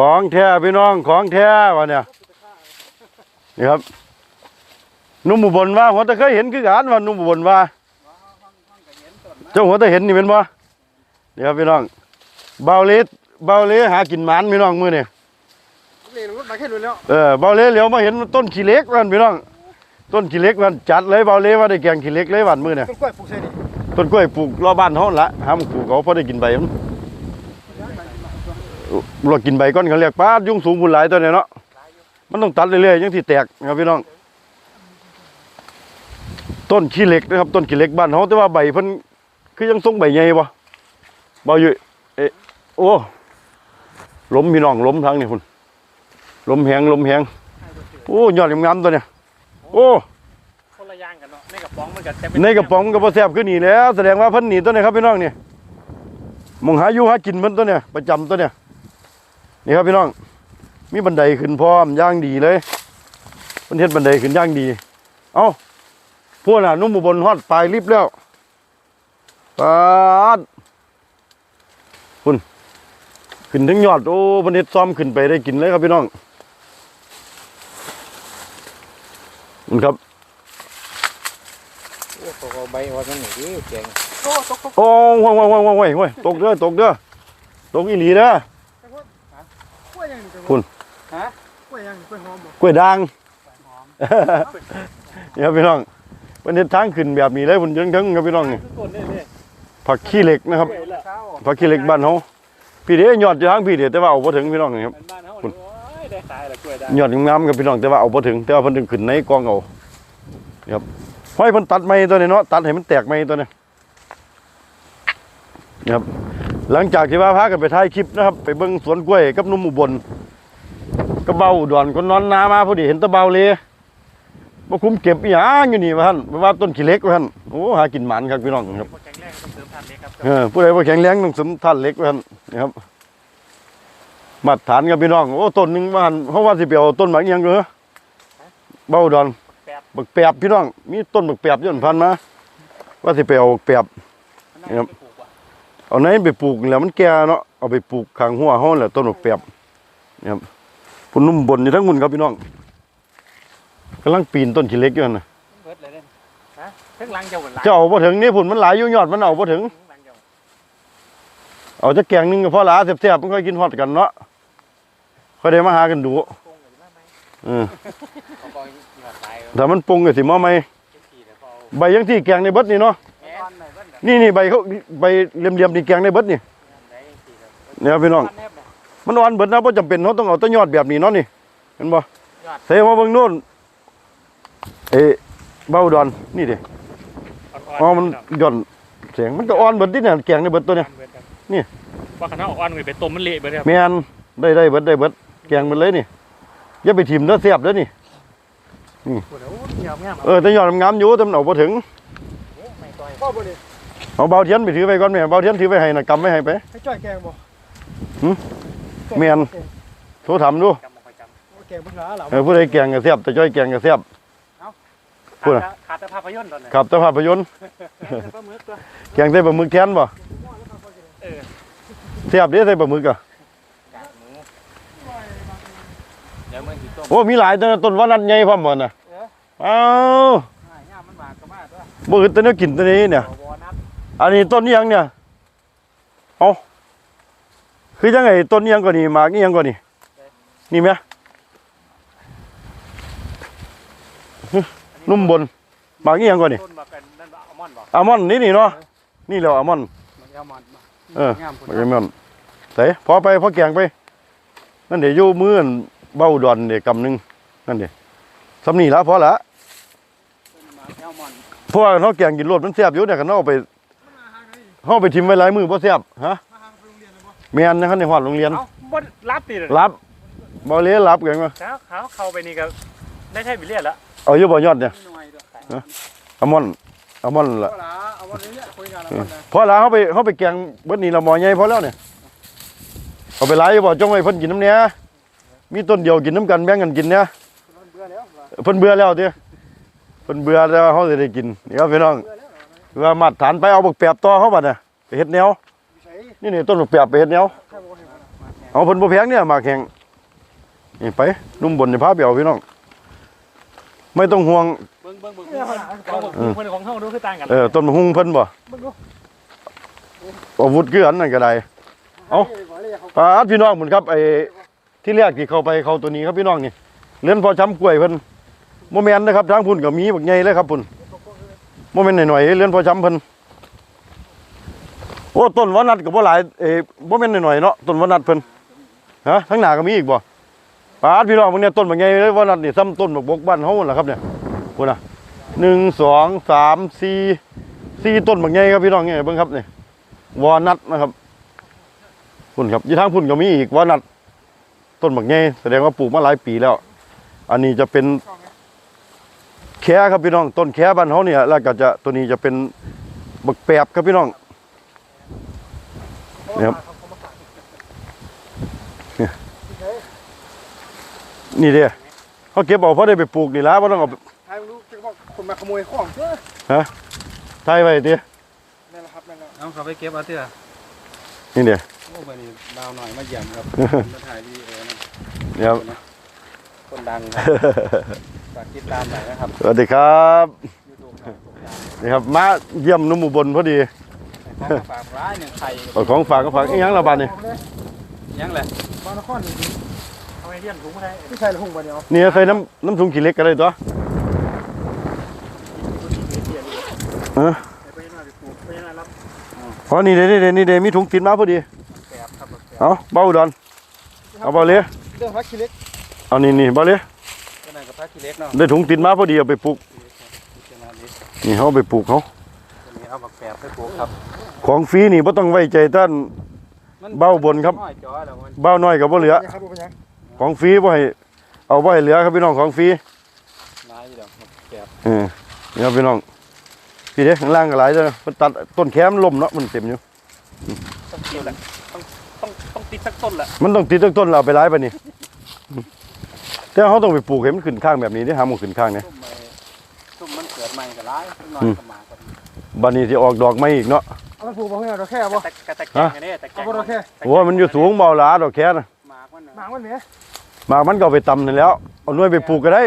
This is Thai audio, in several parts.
ของแท้พี่น้องของแท้วะเนี่ยนี่ครับนุ่มอุบลว่าหัวตะเคยเห็นคือกันว่านุ่มอุบลว่าเจ้าหัวตะเห็นนี่เป็นบ่เดี๋ยวพี่น้องเบาเลสเบาเลหากินหมันพี่น้องมื้อนี่นี่รถมาแค่ดูแล้วเออเบาเลเหลียวมาเห็นต้นขี้เหล็กวันพี่น้องต้นขี้เหล็กวันจัดเลยเบาเลว่าได้แกงขี้เหล็กเลยวันมื้อเนี่ยต้นกล้วยปลูกใส่นี่ต้นกล้วยปลูกรอบบ้านเฮาหั่นละหามปลูกเขาพอได้กินใบมัน เรากินใบก้อนเขาเรียกป้าดยุงสูงบุญหลายตัวเนี่ยเนาะมันต้องตัดเรื่อยๆยังที่แตกนะครับพี่น้อง ต้นขี้เหล็กนะครับ ต้นขี้เหล็กบ้านเฮาแต่ว่าใบเพิ่นคือยังทรงใบใหญ่บ่เบาอยู่เอะโอ้ล้มพี่น้องล้มทางนี่พุ่นล้มแหงล้มแหงโอ้ยอดงามๆตัวเนี่ยโอ้คนละอย่างกันเนาะในกระป๋องมันก็จะเป็ในกระป๋องก็บ่แซ่บคือนี่แหล้ว แสดงว่าเพิ่นหนีตัวนี้ครับพี่น้องนี่มองหาอยู่หากินเพิ่นตัวเนี่ยประจำตัวเนี่ย นี่ครับพี่น้อง มีบันไดขึ้นพร้อมอย่างดีเลยเพิ่นเฮ็ดบันไดขึ้นอย่างดี เอ้าพวกน่ะนุ่มอุบลฮอดปลายลิฟต์แล้วปาดคุณขึ้นถึงยอด โอ้เพิ่นเฮ็ดซ้อมขึ้นไปได้กินเลยครับพี่น้องคุณครับโอ้โหใบว่ามันนี่ดิเก่งโอ้ตกตกโอ้ห่วยห่วยห่วยห่วยห่วยตกเด้อตกเด้อตกอีหลีเด้อ กล้วยยังนี่คุณฮะกล้วยยังกล้วยหอมบ่กล้วยด่างหอมนี่ครับพี่น้องเป็นเฮ็ดทางขึ้นแบบนี้เลยบนยังทั้งครับพี่น้องนี่ทุกคนนี่เลยผักขี้เหล็กนะครับเช้าผักขี้เหล็กบ้านเฮาพี่เด้ยอดอยู่ทางพี่เด้แต่ว่าเอาบ่ถึงพี่น้องนี่ครับบ้านเฮาโอ้ยได้ขายละกล้วยได้ยอดงามๆครับพี่น้องแต่ว่าเอาบ่ถึง แต่ว่าเพิ่นถึงขึ้นในกองเอานี่ครับห้อยเพิ่นตัดไม้ตัวนี้เนาะตัดให้มันแตกไม้ตัวนี้นี่ครับหลังจากที่ว่าพากันไปถ่ายคลิปนะครับ ไปเบิ่งสวนกล้วยกับหนุ่มอุบล ก็เบาอุดอนคนนอนนามาพอดีเห็นแตะเบาเลยบ่คุ้มเก็บอีหยังอยู่นี่ว่าหั่นว่าว่าต้นขี้เหล็กว่าหั่นโอ้หากินหมันครับพี่น้องครับบ่แข็งแรงต้องเสริมทันเลยครับเออผู้ใดบ่แข็งแรงต้องสมท่านเหล็กว่าหั่นนะครับมาตรฐานครับพี่น้องโอ้ต้นหนึงว่าหั่นเพราะว่าสิไปเอาต้นหมากอิหยังเด้อเบาอุดอนแปบบักแปบพี่น้องมีต้นบักแปบย้อนพันมาว่าสิไปเอาบักแปบมันน่าจะไปปลูกว่ะเอาไหนไปปลูกแล้วมันแก่เนาะเอาไปปลูกข้างหัวเฮาแหละต้นบักแปบนี่ครับ พุ่นนุ่มบนอยู่ทั้งมุ่นครับพี่น้องกำลังปีนต้นขี้เหล็กอยู่นั่นน่ะเบิดเลยเด้ฮะถึงหลังเจ้ากันหลายเจ้าเอาบ่ถึงนี่พุ่นมันหลายอยู่ยอดมันเอาบ่ถึงถึงหลังเจ้าเอาจักแกงหนึงก็พอละแซ่บๆมันค่อยกินฮอดกันเนาะค่อยได้มาหากันดูโกงกันมาไหมเออเขาบอกมีหอดตายถ้ามันปรุงก็สิมาใหม่เจ็ดปีแล้วพอเอาใบยังที่แกงในเบิดนี่เนาะแม่นไหนเบิ่นน่ะนี่นี่ใบเขาใบเหลี่ยมๆนี่แกงในเบิดนี่ไหนจังซี่ครับเนี่ยพี่น้องบ้าแนบน่ะ มันอ่อนเบิดนะเพราะจำเป็นเขาต้องเอาแต้นยอดแบบนี้เนาะนี่เห็นบ่ยอดเทมาเบิ่งโน่นเอ๊ะเบ้าดอนนี่ดิอ่อนๆอ๋อมันพี่น้งหย่อนเสียงมันก็อ่อนเบิดที่เนี่ยแกงในเบิดตัวเนี่ยเบิดครับนี่ว่าคณะอ่อนๆไปต้มมันเละเบิดครับแม่นได้ได้เบิดได้เบิดแกงมันเลยนี่อย่าไปถิ่มเด้อเสียบเด้อนี่โอ้โหเหนียวงามเออแต้นยอดมันงามอยู่แต่มันเอาบ่ถึงไม่ต่อยพ่อบ่นี่เอาเบาเทียนไปถือไปก่อนแม่เบาเทียนถือไปให้น่ะกำไว้ให้ไปให้จ้อยแกงบ่หึ แม่น โทรถามดูจำบ่ค่อยจำโอ้แกงเพิ่นหลาเหล่าเออผู้ใดแกงก็เสียบแต่จ้อยแกงก็เสียบ พูดขาดอะแต่ขาดแต่ภาพยนตร์ตอนนั้นครับแต่ภาพยนตร์ปลาหมึกตัวแกงใส่ปลาหมึกแทนบ่เออเสียบเด้ใส่ปลาหมึกอะกากหมูเดี๋ยวมันสิต้มโอ้มีหลายต้นต้นว่านัดใหญ่พร้อมบ่น่ะเออเอ้าง่ายย่ามมันหมากก็มาตัวบ่อึดแต่แนวกินตัวนี้เนี่ยวอนัทอันนี้ต้นนี้ยังเนี่ย เอา คือจังไงต้นนี้ยังก่อนนี่หมากนี่ยังก่อนนี่นี่ไหมฮึนุ่มบนหมากนี่ยังก่อนนี่ต้นบักกันนั่นบักอัลมอนด์บอกอัลมอนด์นี่นี่เนาะนี่แหล้วอัลมอนด์มันอัลมอนด์บ่เอองามพุ่นบักอัลมอนด์ใส่พอไปพอแกงไปนั่นเดี๋ยวอยู่มืออั่นเบ้าดอนเดี๋ยวกำหนึงนั่นเดี๋ยวสำนีละพอละต้นบักอัลมอนด์เพราะว่าเขาแกงกินรสมันแซ่บอยู่เนี่ยกันเอาไปเขาไปทิมไว้หลายมือบ่แซ่บฮะ แม่นนะครับในหอดโรงเรียน เอ้าบ่รับติเลยรับบ่เลี้ยรับกันมาแล้วเขาเข้าไปนี่ก็ได้ใช่บิเลียนละเอาอยู่บ่ยอดเนี่ยหน่อยเด้ออัลมอนด์อัลมอนด์ล่ะ เอาล่ะเอาวันนี้เนี่ยคุยงานแล้วกันนะพอแล้วเขาไปเขาไปแกงเบิดนี่ละหมอใหญ่พอแล้วเนี่ยเอาไปหลายอยู่บ่จงไว้เพิ่นกินน้ำเนี้ยมีต้นเดียวกินน้ำกันแบ่งกันกินเนี่ยเบื่อแล้วว่าเพิ่นเบื่อแล้วติเพิ่นเบื่อแล้วเขาสิได้กินนี่ครับพี่น้องเบื่อแล้วคือว่ามาตรฐานไปเอาบักแปบต่อเขาบัดน่ะไปเฮ็ดแนวใส่ นี่นี่ต้นบักแปบไปเฮ็ดแนวแค่บ่ให้มันมาแนวเอาเพิ่นบ่แพงเนี่ยหมากแห้งนี่ไปนุ่มบนจะพาไปเอาพี่น้อง ไม่ต้องห่วงเบิ่งเบิ่งเบิ่งเบิ่งเอาเบิ่งเพิ่นของเฮาดูคือต่างกันเออต้นมะฮุงเพิ่นบ่อาวุธคืออันนั่นก็ได้เอ้าปาดพี่น้องหมุนครับไอ้ที่แรกที่เข้าไปเข้าตัวนี้ครับพี่น้องนี่เรือนพอช้ำกล้วยเพิ่นโมเมนต์นะครับทางพุ่นก็มีบักใหญ่เลยครับพุ่นโมเมนต์หน่อยๆเรือนพอช้ำเพิ่น โอ้ต้นวานัดก็บ่หลายเอ้โมเมนหน่อยๆเนาะต้นวานัดเพิ่นฮะทั้งหนาก็มีอีกบ่ปาดพี่น้องพวกเนี้ยต้นบักใหญ่เลยวานัดนี่ซ้ำต้นบกบกบ้านเฮานั่นล่ะครับเนี่ยพุ่นน่ะหนึ่งสองสามสี่สี่ต้นบักใหญ่ครับพี่น้องเนี่ยเบิ่งครับเนี่ยวอนัทนะครับพุ่นครับยี่ทางพุ่นก็มีอีกว่านัด ต้นบักไงแสดงว่าปลูกมาหลายปีแล้ว อันนี้จะเป็นแค่ครับพี่น้องต้นแค่บ้านเขาเนี่ยแล้วก็จะตัวนี้จะเป็นบักแปบครับพี่น้อง นี่ครับเนี่ยนี่เด้เขาเก็บเอาเพราะได้ไปปลูกนี่ละว่าต้องเอาไปใครไม่รู้จะบอกคนมาขโมยของเออไทยไว้ดินั่นแหละครับนั่นแหละเอาเขาไปเก็บเอาเถอะนี่เด้โอ้บัดนี้ดาวหน่อยมาเยี่ยมครับมาถ่ายวีดีโอนะนี่ครับคนดังครับฝากติดตามหน่อยนะครับสวัสดีครับยูทูบครับนี่ครับมาเยี่ยมหนุ่มอุบลพอดี ของฝากร้ายหนึ่งไข่เอาของฝากก็ฝากอีหยังละบาดนี่ยังแหละบางนครนี่เอาไอ้เลี้ยนถุงมาได้พี่ชายละหุ่งบ่เดียวนี่ใส่น้ำน้ำถุงขี้เหล็กก็ได้ตัวเออไปยังไงไปปลูกไปยังไงรับอ๋อนี่เด้นี่เด้นี่เด้มีถุงติดมาพอดีแปบครับแปบเอาเบาอุดอนเอาเบาเลยเรื่องพักขี้เล็กเอานี่นี่เบาเลยก็นั่นกับพระขี้เล็กเนาะได้ถุงติดมาพอดีเอาไปปลูกขนาดนี้นี่เขาเอาไปปลูกเขาตัวนี้เอาบักแปบไปปลูกครับ ของฟรีนี่บ่ต้องไว้ใจท่านมันเบ้าบนครับน้อยจ้อยแล้วมันเบาน้อยก็บ่เหลือนี่ครับเป็นยังของฟรีบ่ให้เอาบ่ให้เหลือครับพี่น้องของฟรีน้อยอยู่ดอกบักแปบเออนี่ครับพี่น้องพี่เด้ข้างล่างก็หลายเด้อมันตัดต้นแคมล้มเนาะมันเต็มอยู่ต้องติดแหละต้องต้องต้องติดสักต้นแหละมันต้องติดตั้งต้นเราเอาไปหลายปานนี้แต่เขาต้องไปปลูกให้มันขึ้นข้างแบบนี้ที่หาหมองขึ้นข้างเนี่ยตุ้มไปตุ้มมันเกิดใหม่ก็ร้ายน้อยก็มาก็ดีบัดนี้สิออกดอกไม้อีกเนาะ เอาไปปลูกบ่เพื่อนเราแค่บ่กระแตกกระแตกแกงอันนี้แต่แกเอางบ่เราแค่ โอ้ยมันอยู่สูงเบาหลาดอกแค่นะหมากมันหมางมันเนี้ยหมากมันก็เอาไปตำนั่นแล้วเอาหน่วยไปปลูกก็ได้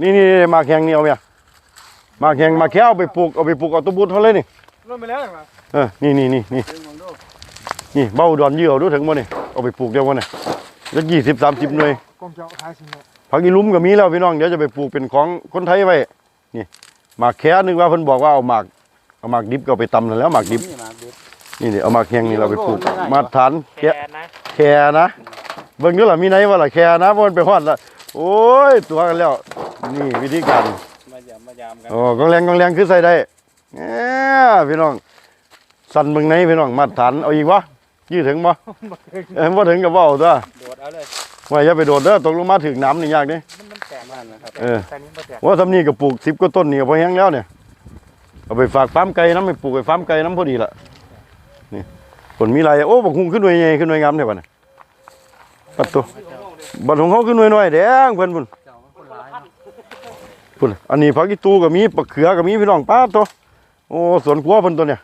นี่นี่หมากแข็งนี่เอาเนี่ยหมากแข็งหมากแค่เอาไปปลูกเอาไปปลูกเอาตัวบุญเขาเลยนี่ร่นไปแล้วอย่างไรเออนี่นี่นี่นี่ดึงมองดูนี่เบ้าดอนยื้อเอาดูถึงบ่นี่เอาไปปลูกเดียวกันนี่จักยี่สิบสามสิบหน่วยกรมเจ้าท้ายสิเนี่ยผักอีลุ้มก็มีแล้วพี่น้องเดี๋ยวจะไปปลูกเป็นของคนไทยไว้นี่หมากแค่นึกว่าเพิ่นบอกว่าเอาหมากเอาหมากดิบก็เอาไปตำนั่นแล้วหมากดิบนี่หมากดิบ นี่นี่เอาหมากแข็งนี่เราไปปลูกมาตรฐานแกแค่นะแค่นะเบิ่งดูล่ะมีไหนว่าล่ะแค่นะบ่มันไปฮอดละโอ้ยตัวกันแล้ว นี่วิธีการมาเยี่ยมมายามกันโอ้กองแรงกองแรงคือใส่ได้แหมพี่น้องสั่นเบิ่งไหนพี่น้องมาตรฐานเอาอีกวะยื้อถึงบ่เอ้ยบ่ถึงก็เว้าตัวโดดเอาเลยว่าอย่าไปโดดเด้อตกลงมาถึงน้ำนี่ยากเด้มันมันแตกมันนะครับเออแต่นี้มันแตกว่าทำนี่ก็ปลูก10กว่าต้นนี่ก็พอแห้งแล้วเนี่ยเอาไปฝากฟาร์มไก่น้ำไปปลูกไปฟาร์มไก่น้ำพอดีล่ะ นี่ผลมีหลายโอ้บักฮุงขึ้นหน่วยใหญ่ขึ้นหน่วยงามแท้บัดนี้ปัดตัวบัดของเขาขึ้นหน่วยน้อยแดงเพิ่นพุ่นเจ้ามันคนร้ายเนาะพุ่นอันนี้ผักอีตูก็มีปักเขือก็มีพี่น้องป้าดตัวโอ้สวนครัวเพิ่นตัวเนี่ย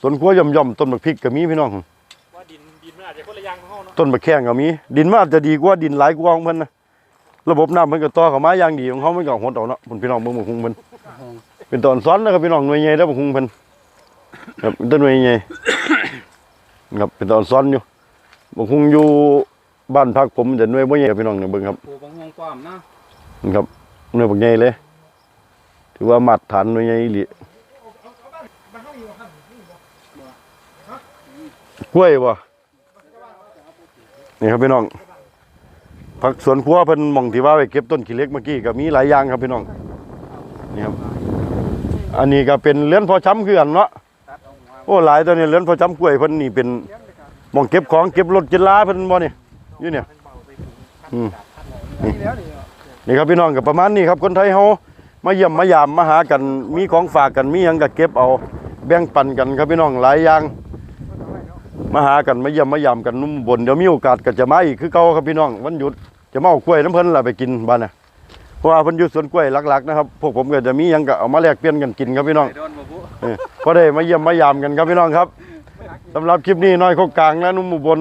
สวนครัวย่อมๆต้นบักพริกก็มีพี่น้องว่าดินดินมันอาจจะคนละอย่างของเฮาเนาะต้นบักแข้งก็มี ดินมันอาจจะดีกว่าดินหลายกว่าของเพิ่นนะระบบน้ำมันก็ต่อเข้ามาอย่างดีของเขามันก็หดเอาเนาะพุ่นพี่น้องเบิ่งบักฮุงเพิ่นเป็นตอนซ้อนนะครับพี่น้องหน่วยใหญ่แล้วบักฮุงเพิ่น ครับเป็นต้นหน่วยใหญ่ครับเป็นตอนซ้อนอยู่บักฮุงอยู่บ้านพักผมจะหน่วยบ่ใหญ่ครับพี่น้องเนี่ยเบิ่งครับปลูกบางฮวงป้อมเนาะนี่ครับหน่วยบักใหญ่เลย ถือว่ามาตรฐานหน่วยใหญ่อีหลีมันต้องอยู่ครับกล้วยบ่นี่ครับพี่น้องผักสวนครัวเพิ่นหม่องที่ว่าไปเก็บต้นขี้เหล็กเมื่อกี้ก็มีหลายอย่างครับพี่น้องนี่ครับ อันนี้ก็เป็นเรือนพอช้ำคือกันเนาะตัดเอาหัว โอ้หลายตัวนี้เรือนพอช้ำกล้วยเพิ่นนี่เป็นหมองเก็บของเก็บรถเก็บลาเพิ่นบ่นี่อยู่เนี่ยอืมนี่นี่นี่ครับพี่น้องก็ประมาณนี้ครับคนไทยเฮามาเยี่ยมมายามมาหากันมีของฝากกันมีหยังก็เก็บเอาแบ่งปันกันครับพี่น้องหลายอย่างมาหากันมาเยี่ยมมายามกันนุ่มบนเดี๋ยวมีโอกาสก็จะมาอีกคือเก่าครับพี่น้องวันหยุดจะมาเอากล้วยน้ำเพิ่นล่ะไปกินบ้านน่ะ เพราะว่าเพิ่นอยู่สวนกล้วยหลักๆนะครับพวกผมก็จะมีหยังก็เอามาแลกเปลี่ยนกันกินครับพี่น้องไปโดนบ่บุเออพอได้มาเยี่ยมมายามกันครับพี่น้องครับสำหรับคลิปนี้น้อยโคกกลางและนุ่มอุบล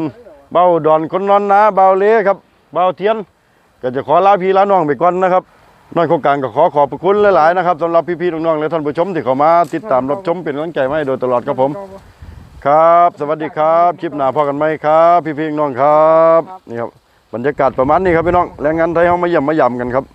เบาดอนคนนอนนาเบาเละครับเบาเทียน ก็จะขอลาพี่ลาน้องไปก่อนนะครับน้อยโครงการก็ขอขอบพระคุณหลายๆนะครับสำหรับพี่ๆน้องๆและท่านผู้ชมที่เข้ามาติดตามรับชมเป็นกำลังใจมาให้โดยตลอดครับผม ครับ สวัสดีครับคลิปหน้าพอกันไหมครับ พี่ๆน้องๆครับนี่ครับบรรยากาศประมาณนี้ครับพี่น้องแรงงานไทยเขามาเยี่ยมมาย่ำกันครับ